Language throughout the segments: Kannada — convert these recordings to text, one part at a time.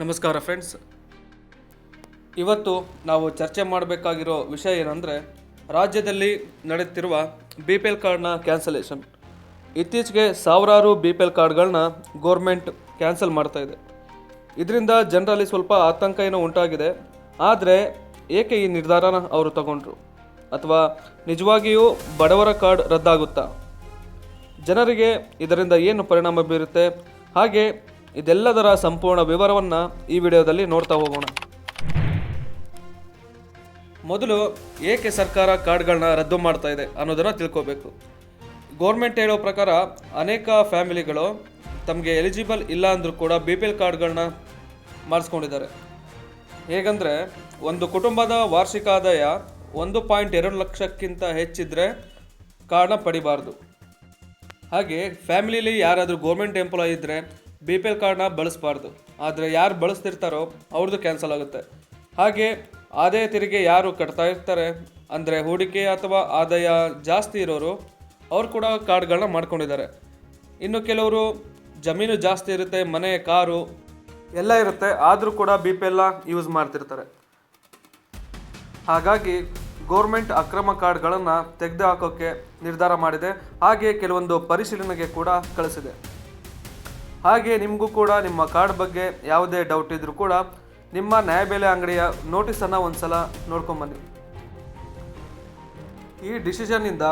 ನಮಸ್ಕಾರ ಫ್ರೆಂಡ್ಸ್ ಇವತ್ತು ನಾವು ಚರ್ಚೆ ಮಾಡಬೇಕಾಗಿರೋ ವಿಷಯ ಏನಂದರೆ, ರಾಜ್ಯದಲ್ಲಿ ನಡೆಯುತ್ತಿರುವ ಬಿ ಪಿ ಎಲ್ ಕಾರ್ಡ್ನ ಕ್ಯಾನ್ಸಲೇಷನ್ ಇತ್ತೀಚೆಗೆ ಸಾವಿರಾರು ಬಿ ಪಿ ಎಲ್ ಕಾರ್ಡ್ಗಳನ್ನ ಗೋರ್ಮೆಂಟ್ ಕ್ಯಾನ್ಸಲ್ ಮಾಡ್ತಾ ಇದೆ. ಇದರಿಂದ ಜನರಲ್ಲಿ ಸ್ವಲ್ಪ ಆತಂಕ ಏನೋ ಉಂಟಾಗಿದೆ. ಆದರೆ ಏಕೆ ಈ ನಿರ್ಧಾರನ ಅವರು ತಗೊಂಡ್ರು? ಅಥವಾ ನಿಜವಾಗಿಯೂ ಬಡವರ ಕಾರ್ಡ್ ರದ್ದಾಗುತ್ತಾ? ಜನರಿಗೆ ಇದರಿಂದ ಏನು ಪರಿಣಾಮ ಬೀರುತ್ತೆ? ಹಾಗೆ ಇದೆಲ್ಲದರ ಸಂಪೂರ್ಣ ವಿವರವನ್ನು ಈ ವಿಡಿಯೋದಲ್ಲಿ ನೋಡ್ತಾ ಹೋಗೋಣ. ಮೊದಲು ಏಕೆ ಸರ್ಕಾರ ಕಾರ್ಡ್ಗಳನ್ನ ರದ್ದು ಮಾಡ್ತಾ ಇದೆ ಅನ್ನೋದನ್ನು ತಿಳ್ಕೋಬೇಕು. ಗೋರ್ಮೆಂಟ್ ಹೇಳೋ ಪ್ರಕಾರ ಅನೇಕ ಫ್ಯಾಮಿಲಿಗಳು ತಮಗೆ ಎಲಿಜಿಬಲ್ ಇಲ್ಲ ಅಂದರೂ ಕೂಡ ಬಿ ಪಿ ಎಲ್ ಕಾರ್ಡ್ಗಳನ್ನ ಮಾಡಿಸ್ಕೊಂಡಿದ್ದಾರೆ. ಹೇಗಂದರೆ ಒಂದು ಕುಟುಂಬದ ವಾರ್ಷಿಕ ಆದಾಯ ಒಂದು ಪಾಯಿಂಟ್ ಎರಡು ಲಕ್ಷಕ್ಕಿಂತ ಹೆಚ್ಚಿದ್ರೆ ಕಾರ್ಡ್ನ ಪಡಿಬಾರ್ದು. ಹಾಗೆ ಫ್ಯಾಮಿಲಿಲಿ ಯಾರಾದರೂ ಗೋರ್ಮೆಂಟ್ ಎಂಪ್ಲಾಯ್ ಇದ್ದರೆ ಬಿ ಪಿ ಎಲ್ ಕಾರ್ಡ್ನ ಬಳಸಬಾರ್ದು. ಆದರೆ ಯಾರು ಬಳಸ್ತಿರ್ತಾರೋ ಅವ್ರದ್ದು ಕ್ಯಾನ್ಸಲ್ ಆಗುತ್ತೆ. ಹಾಗೆ ಆದಾಯ ತೆರಿಗೆ ಯಾರು ಕಟ್ತಾ ಇರ್ತಾರೆ, ಅಂದರೆ ಹೂಡಿಕೆ ಅಥವಾ ಆದಾಯ ಜಾಸ್ತಿ ಇರೋರು, ಅವ್ರು ಕೂಡ ಕಾರ್ಡ್ಗಳನ್ನ ಮಾಡ್ಕೊಂಡಿದ್ದಾರೆ. ಇನ್ನು ಕೆಲವರು ಜಮೀನು ಜಾಸ್ತಿ ಇರುತ್ತೆ, ಮನೆ, ಕಾರು ಎಲ್ಲ ಇರುತ್ತೆ, ಆದರೂ ಕೂಡ ಬಿ ಪಿ ಎಲ್ಲ ಯೂಸ್ ಮಾಡ್ತಿರ್ತಾರೆ. ಹಾಗಾಗಿ ಗೋರ್ಮೆಂಟ್ ಅಕ್ರಮ ಕಾರ್ಡ್ಗಳನ್ನು ತೆಗೆದು ಹಾಕೋಕ್ಕೆ ನಿರ್ಧಾರ ಮಾಡಿದೆ. ಹಾಗೆ ಕೆಲವೊಂದು ಪರಿಶೀಲನೆಗೆ ಕೂಡ ಕಳಿಸಿದೆ. ಹಾಗೆ ನಿಮಗೂ ಕೂಡ ನಿಮ್ಮ ಕಾರ್ಡ್ ಬಗ್ಗೆ ಯಾವುದೇ ಡೌಟ್ ಇದ್ದರೂ ಕೂಡ ನಿಮ್ಮ ನ್ಯಾಯಬೆಲೆ ಅಂಗಡಿಯ ನೋಟಿಸನ್ನು ಒಂದ್ಸಲ ನೋಡ್ಕೊಂಬನ್ನಿ ಈ ಡಿಸಿಷನ್ನಿಂದ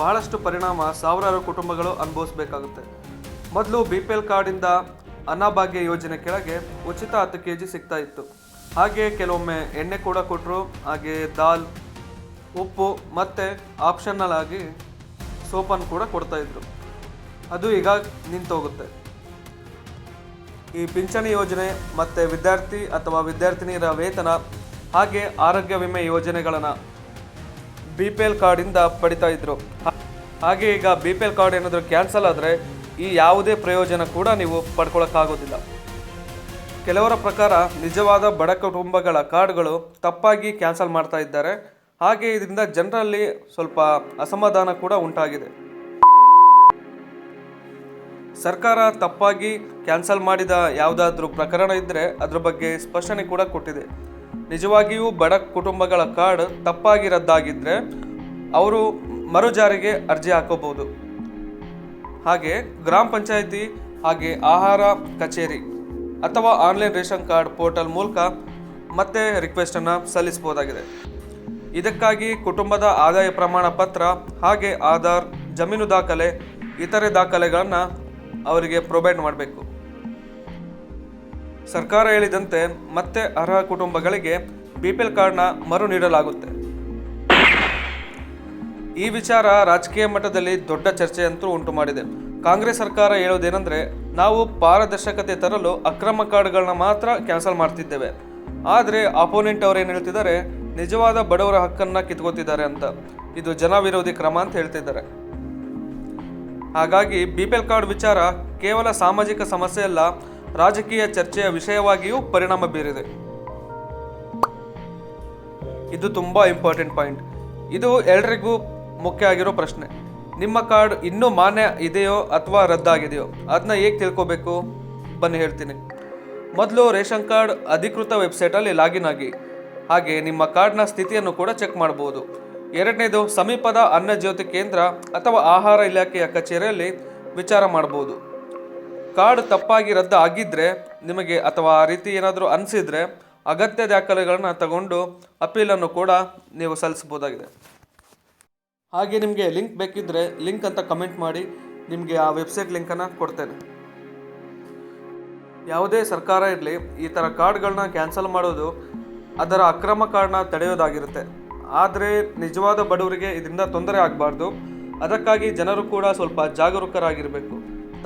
ಬಹಳಷ್ಟು ಪರಿಣಾಮ ಸಾವಿರಾರು ಕುಟುಂಬಗಳು ಅನುಭವಿಸಬೇಕಾಗುತ್ತೆ. ಮೊದಲು ಬಿ ಪಿ ಎಲ್ ಕಾರ್ಡಿಂದ ಅನ್ನಭಾಗ್ಯ ಯೋಜನೆ ಕೆಳಗೆ ಉಚಿತ ಹತ್ತು ಕೆ ಜಿ ಸಿಗ್ತಾ ಇತ್ತು. ಹಾಗೆ ಕೆಲವೊಮ್ಮೆ ಎಣ್ಣೆ ಕೂಡ ಕೊಟ್ಟರು ಹಾಗೆ ದಾಲ್, ಉಪ್ಪು ಮತ್ತು ಆಪ್ಷನಲ್ ಆಗಿ ಸೋಪನ್ನು ಕೂಡ ಕೊಡ್ತಾಯಿದ್ರು ಅದು ಈಗ ನಿಂತೋಗುತ್ತೆ. ಈ ಪಿಂಚಣಿ ಯೋಜನೆ ಮತ್ತು ವಿದ್ಯಾರ್ಥಿ ಅಥವಾ ವಿದ್ಯಾರ್ಥಿನಿಯರ ವೇತನ ಹಾಗೆ ಆರೋಗ್ಯ ವಿಮೆ ಯೋಜನೆಗಳನ್ನು ಬಿ ಪಿ ಎಲ್ ಕಾರ್ಡಿಂದ ಪಡಿತಾ ಇದ್ದರು ಹಾಗೆ ಈಗ ಬಿ ಪಿ ಎಲ್ ಕಾರ್ಡ್ ಏನಾದರೂ ಕ್ಯಾನ್ಸಲ್ ಆದರೆ ಈ ಯಾವುದೇ ಪ್ರಯೋಜನ ಕೂಡ ನೀವು ಪಡ್ಕೊಳ್ಳೋಕ್ಕಾಗೋದಿಲ್ಲ ಕೆಲವರ ಪ್ರಕಾರ ನಿಜವಾದ ಬಡ ಕುಟುಂಬಗಳ ಕಾರ್ಡ್ಗಳು ತಪ್ಪಾಗಿ ಕ್ಯಾನ್ಸಲ್ ಮಾಡ್ತಾ ಇದ್ದಾರೆ. ಹಾಗೆ ಇದರಿಂದ ಜನರಲ್ಲಿ ಸ್ವಲ್ಪ ಅಸಮಾಧಾನ ಕೂಡ ಉಂಟಾಗಿದೆ. ಸರ್ಕಾರ ತಪ್ಪಾಗಿ ಕ್ಯಾನ್ಸಲ್ ಮಾಡಿದ ಯಾವುದಾದ್ರೂ ಪ್ರಕರಣ ಇದ್ದರೆ ಅದ್ರ ಬಗ್ಗೆ ಸ್ಪಷ್ಟನೆ ಕೂಡ ಕೊಟ್ಟಿದೆ. ನಿಜವಾಗಿಯೂ ಬಡ ಕುಟುಂಬಗಳ ಕಾರ್ಡ್ ತಪ್ಪಾಗಿ ರದ್ದಾಗಿದ್ದರೆ ಅವರು ಮರುಜಾರಿಗೆ ಅರ್ಜಿ ಹಾಕೋಬಹುದು. ಹಾಗೆ ಗ್ರಾಮ ಪಂಚಾಯಿತಿ ಹಾಗೆ ಆಹಾರ ಕಚೇರಿ ಅಥವಾ ಆನ್ಲೈನ್ ರೇಷನ್ ಕಾರ್ಡ್ ಪೋರ್ಟಲ್ ಮೂಲಕ ಮತ್ತೆ ರಿಕ್ವೆಸ್ಟನ್ನು ಸಲ್ಲಿಸಬಹುದಾಗಿದೆ. ಇದಕ್ಕಾಗಿ ಕುಟುಂಬದ ಆದಾಯ ಪ್ರಮಾಣ ಪತ್ರ ಹಾಗೆ ಆಧಾರ್, ಜಮೀನು ದಾಖಲೆ, ಇತರೆ ದಾಖಲೆಗಳನ್ನು ಅವರಿಗೆ ಪ್ರೊವೈಡ್ ಮಾಡಬೇಕು. ಸರ್ಕಾರ ಹೇಳಿದಂತೆ ಮತ್ತೆ ಅರ್ಹ ಕುಟುಂಬಗಳಿಗೆ ಬಿ ಪಿ ಎಲ್ ಕಾರ್ಡ್ನ ಮರು ನೀಡಲಾಗುತ್ತೆ. ಈ ವಿಚಾರ ರಾಜಕೀಯ ಮಟ್ಟದಲ್ಲಿ ದೊಡ್ಡ ಚರ್ಚೆಯಂತೂ ಉಂಟು ಮಾಡಿದೆ. ಕಾಂಗ್ರೆಸ್ ಸರ್ಕಾರ ಹೇಳೋದೇನೆಂದರೆ, ನಾವು ಪಾರದರ್ಶಕತೆ ತರಲು ಅಕ್ರಮ ಕಾರ್ಡ್ಗಳನ್ನ ಮಾತ್ರ ಕ್ಯಾನ್ಸಲ್ ಮಾಡ್ತಿದ್ದೇವೆ. ಆದರೆ ಅಪೋನೆಂಟ್ ಅವ್ರು ಏನು ಹೇಳ್ತಿದ್ದಾರೆ, ನಿಜವಾದ ಬಡವರ ಹಕ್ಕನ್ನು ಕಿತ್ಕೋತಿದ್ದಾರೆ ಅಂತ. ಇದು ಜನ ವಿರೋಧಿ ಕ್ರಮ ಅಂತ ಹೇಳ್ತಿದ್ದಾರೆ. ಹಾಗಾಗಿ ಬಿ ಪಿ ಎಲ್ ಕಾರ್ಡ್ ವಿಚಾರ ಕೇವಲ ಸಾಮಾಜಿಕ ಸಮಸ್ಯೆ ಅಲ್ಲ, ರಾಜಕೀಯ ಚರ್ಚೆಯ ವಿಷಯವಾಗಿಯೂ ಪರಿಣಾಮ ಬೀರಿದೆ. ಇದು ತುಂಬ ಇಂಪಾರ್ಟೆಂಟ್ ಪಾಯಿಂಟ್ ಇದು ಎಲ್ರಿಗೂ ಮುಖ್ಯ ಆಗಿರೋ ಪ್ರಶ್ನೆ. ನಿಮ್ಮ ಕಾರ್ಡ್ ಇನ್ನೂ ಮಾನ್ಯ ಇದೆಯೋ ಅಥವಾ ರದ್ದಾಗಿದೆಯೋ? ಅದನ್ನ ಹೇಗೆ ತಿಳ್ಕೋಬೇಕು? ಬನ್ನಿ ಹೇಳ್ತೀನಿ. ಮೊದಲು ರೇಷನ್ ಕಾರ್ಡ್ ಅಧಿಕೃತ ವೆಬ್ಸೈಟಲ್ಲಿ ಲಾಗಿನ್ ಆಗಿ, ಹಾಗೆ ನಿಮ್ಮ ಕಾರ್ಡ್ನ ಸ್ಥಿತಿಯನ್ನು ಕೂಡ ಚೆಕ್ ಮಾಡ್ಬೋದು. ಎರಡನೇದು, ಸಮೀಪದ ಅನ್ನಜ್ಯೋತಿ ಕೇಂದ್ರ ಅಥವಾ ಆಹಾರ ಇಲಾಖೆಯ ಕಚೇರಿಯಲ್ಲಿ ವಿಚಾರ ಮಾಡ್ಬೋದು ಕಾರ್ಡ್ ತಪ್ಪಾಗಿ ರದ್ದು ಆಗಿದ್ದರೆ ನಿಮಗೆ ಅಥವಾ ಆ ರೀತಿ ಏನಾದರೂ ಅನಿಸಿದರೆ ಅಗತ್ಯ ದಾಖಲೆಗಳನ್ನ ತಗೊಂಡು ಅಪೀಲನ್ನು ಕೂಡ ನೀವು ಸಲ್ಲಿಸ್ಬೋದಾಗಿದೆ ಹಾಗೆ ನಿಮಗೆ ಲಿಂಕ್ ಬೇಕಿದ್ದರೆ ಲಿಂಕ್ ಅಂತ ಕಮೆಂಟ್ ಮಾಡಿ, ನಿಮಗೆ ಆ ವೆಬ್ಸೈಟ್ ಲಿಂಕನ್ನು ಕೊಡ್ತೇನೆ. ಯಾವುದೇ ಸರ್ಕಾರ ಇರಲಿ, ಈ ಥರ ಕಾರ್ಡ್ಗಳನ್ನ ಕ್ಯಾನ್ಸಲ್ ಮಾಡೋದು ಅದರ ಅಕ್ರಮ ಕಾರ್ಡ್ನ ತಡೆಯೋದಾಗಿರುತ್ತೆ. ಆದರೆ ನಿಜವಾದ ಬಡವರಿಗೆ ಇದರಿಂದ ತೊಂದರೆ ಆಗಬಾರ್ದು. ಅದಕ್ಕಾಗಿ ಜನರು ಕೂಡ ಸ್ವಲ್ಪ ಜಾಗರೂಕರಾಗಿರಬೇಕು.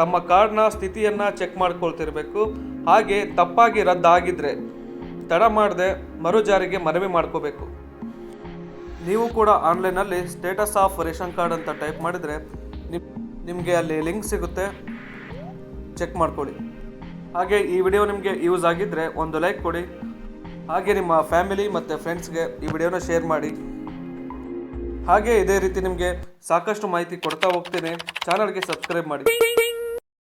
ತಮ್ಮ ಕಾರ್ಡ್ನ ಸ್ಥಿತಿಯನ್ನು ಚೆಕ್ ಮಾಡ್ಕೊಳ್ತಿರಬೇಕು. ಹಾಗೆ ತಪ್ಪಾಗಿ ರದ್ದಾಗಿದ್ದರೆ ತಡ ಮಾಡದೆ ಮರು ಜಾರಿಗೆ ಮನವಿ ಮಾಡ್ಕೋಬೇಕು. ನೀವು ಕೂಡ ಆನ್ಲೈನಲ್ಲಿ ಸ್ಟೇಟಸ್ ಆಫ್ ರೇಷನ್ ಕಾರ್ಡ್ ಅಂತ ಟೈಪ್ ಮಾಡಿದರೆ ನಿಮ್, ನಿಮಗೆ ಅಲ್ಲಿ ಲಿಂಕ್ ಸಿಗುತ್ತೆ. ಚೆಕ್ ಮಾಡ್ಕೊಳ್ಳಿ ಹಾಗೆ ಈ ವಿಡಿಯೋ ನಿಮಗೆ ಯೂಸ್ ಆಗಿದ್ದರೆ ಒಂದು ಲೈಕ್ ಕೊಡಿ. ಹಾಗೆ ನಿಮ್ಮ ಫ್ಯಾಮಿಲಿ ಮತ್ತು ಫ್ರೆಂಡ್ಸ್ಗೆ ಈ ವಿಡಿಯೋನ ಶೇರ್ ಮಾಡಿ. ಹಾಗೆ ಇದೇ ರೀತಿ ನಿಮಗೆ ಸಾಕಷ್ಟು ಮಾಹಿತಿ ಕೊಡ್ತಾ ಹೋಗ್ತೀನಿ. ಚಾನಲ್ಗೆ ಸಬ್ಸ್ಕ್ರೈಬ್ ಮಾಡಿ.